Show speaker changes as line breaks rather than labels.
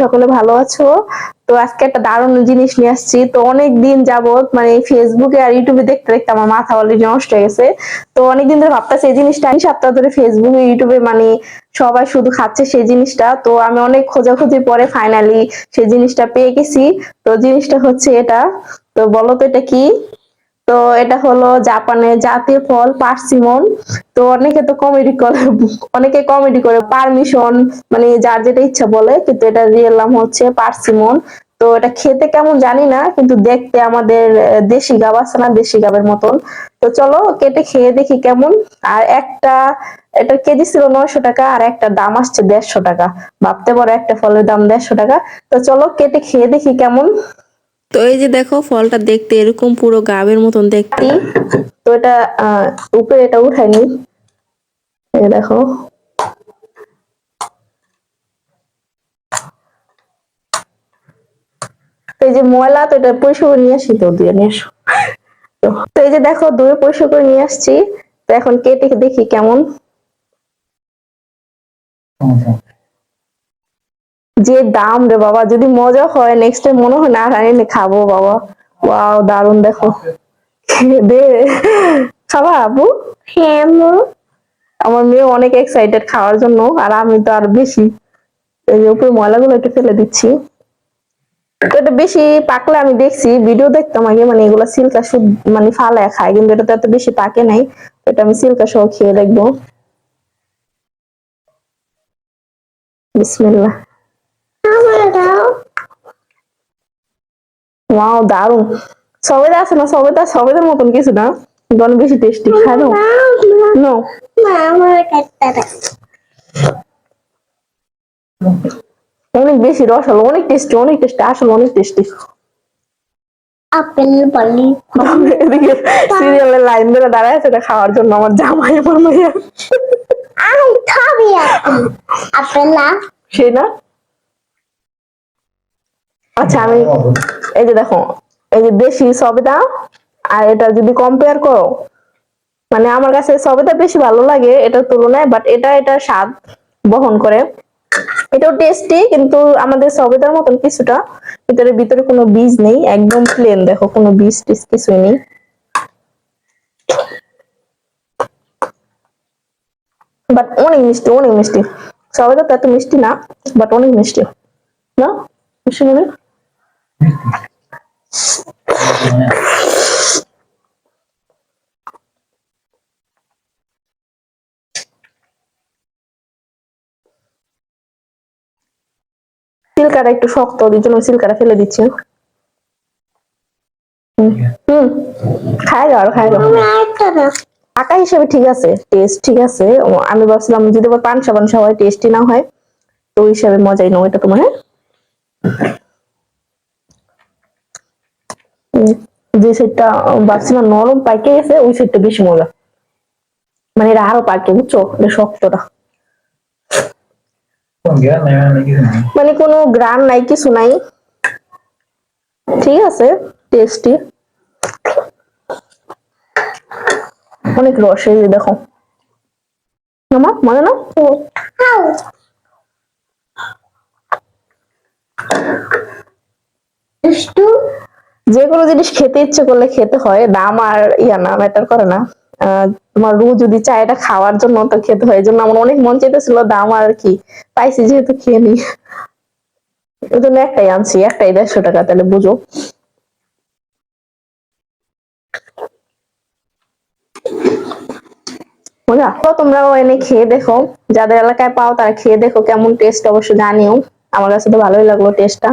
সকলে ভালো আছো। তো আজকে একটা দারুণ জিনিস নিয়ে আসছি। তো অনেক দিন যাবত মানে ফেসবুকে আর ইউটিউবে দেখতে দেখতে আমার মাথা অলরেডি নষ্ট হয়ে গেছে। তো অনেকদিন ধরে ভাবতেছি, এই জিনিসটা আমি সপ্তাহ ধরে ফেসবুকে ইউটিউবে মানে সবাই শুধু খাচ্ছে সেই জিনিসটা। তো আমি অনেক খোঁজাখুঁজির পরে ফাইনালি সেই জিনিসটা পেয়ে গেছি। তো জিনিসটা হচ্ছে এটা। তো বলো তো এটা কি? তো এটা হলো জাপানের জাতীয় ফল, পার্সিমন। তো অনেকে তো কমেডি করে, অনেকে কমেডি করে। পারমিশন মানে যার যেটা ইচ্ছা বলে, কিন্তু এটা রিয়েল নাম হচ্ছে পার্সিমন। তো এটা খেতে কেমন জানি না, কিন্তু দেখতে আমাদের দেশি গাব আছে না, দেশি গাবের মতন। তো চলো, কেটে খেয়ে দেখি কেমন। আর একটা এটা কেজি ছিল নয়শো টাকা, আর একটা দাম আসছে দেড়শো টাকা। ভাবতে পারো, একটা ফলের দাম দেড়শো টাকা। তো চলো, কেটে খেয়ে দেখি কেমন। তো এই যে দেখো ফলটা দেখতে এরকম পুরো গাবের মতন দেখতে। তো এটা আহ, উপরে এটা উঠাইনি এই দেখো। এই যে ময়লা তো এটা পরিষ্কার করে নিয়ে আসি তো দিয়ে নিয়ে আসো। তো এই যে দেখো দূরে পরিষ্কার করে নিয়ে আসছি। তো এখন কেটে দেখি কেমন। যে দাম রে বাবা যদি মজা হয় নেক্সট টাইম মনে হয় না আর এনে খাব বাবা। ওয়াও দারুণ দেখো। দে। খাবা আপু?
হ্যাঁ
আমার মেয়ে অনেক এক্সাইটেড খাওয়ার জন্য আর আমি তো আর বেশি। এই যে উপরে ময়লাগুলো একটু ফেলে দিচ্ছি। তো এটা বেশি পাকলে আমি দেখছি ভিডিও দেখতাম আগে মানে এগুলো সিল্কা মানে ফালায় খায় কিন্তু এটা তো এত বেশি পাকে নাই। এটা আমি সিল্কা সহ খেয়ে দেখব। বিসমিল্লাহ
আমার দাও
ওয়াও দারুণ সবেদা আছে না? সবেদা সবেদার মতন কিছু না? অনেক বেশি টেস্টি খাই নো? অনেক বেশি রস হলো অনেক টেস্টি অনেক টেস্টি আসলে অনেক টেস্টি
আপেল বলি
এদিকে সিরিয়ালের লাইন ধরে দাঁড়ায় আছে খাওয়ার জন্য আমার জামাই আমার মাইয়া
আমি খাবি আপেল আপেল না?
সেই না? আচ্ছা আমি এই যে দেখো, এই যে দেশি সবেদা, আর এটা যদি কম্পেয়ার করো মানে আমার কাছে সবেদা বেশি ভালো লাগে এটার তুলনায় বাট এটা এটা স্বাদ বহন করে। এটাও টেস্টি কিন্তু আমাদের সবেদার মতন কিছুটা, ভিতরে ভিতরে কোনো বীজ নেই, একদম প্লেন দেখো, কোনো বীজ টিজ কিছুই নেই। বাট অনেক মিষ্টি অনেক মিষ্টি। সবেদা তো এত মিষ্টি না বাট অনেক মিষ্টি। না? মিষ্টি মানে? সিল্কাটা একটু শক্ত ওই জন্য সিল্কাটা ফেলে দিচ্ছি। হুম খাই যাও আর খাই যাও।
আমি
আঁকা হিসেবে ঠিক আছে টেস্ট ঠিক আছে। আমি ভাবছিলাম যদি পানসা পানসা হয় টেস্টি না হয় তো ওই হিসাবে মজাই নাও এটা তোমার হ্যাঁ? যে সেটটা ভাবছিলাম নরম পাইকে গেছে ওই সেটটা বেশি মজা। মানে এটা আরও পাকে বুঝছ? এটা শক্তটা।
gitu.
মানে কোনো গ্রান নাই কিছু নাই। ঠিক আছে টেস্টি অনেক রস এই দেখো। মামা মজা না? যে কোনো জিনিস খেতে ইচ্ছে করলে খেতে হয়, দাম আর ইয়া না ম্যাটার করে না। তোমার রু যদি চায় এটা খাওয়ার জন্য তো খেতে হয়। জন্য আমার অনেক মন চাইতেছিল দাম আর কি। পাইছি যেহেতু খেয়ে নি। ওই জন্য একটাই আনছি, একটাই দেড়শো টাকা, তাহলে বুঝো। মজা তোমরাও এনে খেয়ে দেখো। যাদের এলাকায় পাও তারা খেয়ে দেখো, কেমন টেস্ট অবশ্য জানিও। আমার কাছে তো ভালোই লাগল টেস্টটা